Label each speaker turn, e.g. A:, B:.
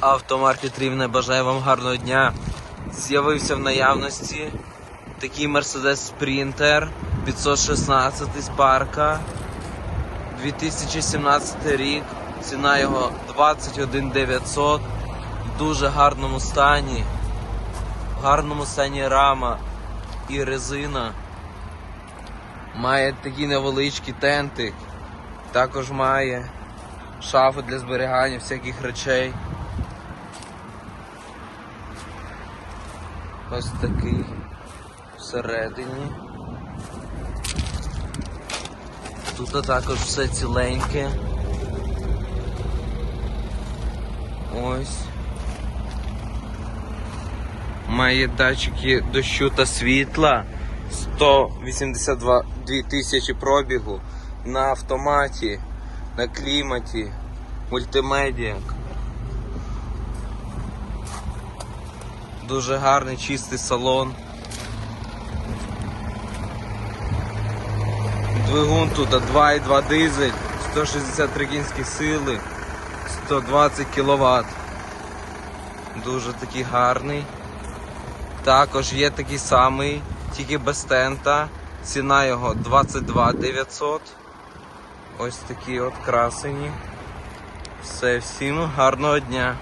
A: Автомаркет Рівне бажаю вам гарного дня. З'явився в наявності такий Mercedes Sprinter 516 з парка. 2017 рік. Ціна його 21 900. В дуже гарному стані. В гарному стані рама і резина. Має такий невеличкий тентик. Також має шафу для зберігання всяких речей. Ось такий всередині. Тут також все ціленьке. Ось. Має датчики дощу та світла. 182 тисячі пробігу на автоматі, на кліматі, мультимедіа. Дуже гарний чистий салон. Двигун тут 2,2 дизель, 163 кінські сили, 120 кВт. Дуже такий гарний. Також є такий самий, тільки без тента. Ціна його 22 900. Ось такі от красені. Все, всім гарного дня.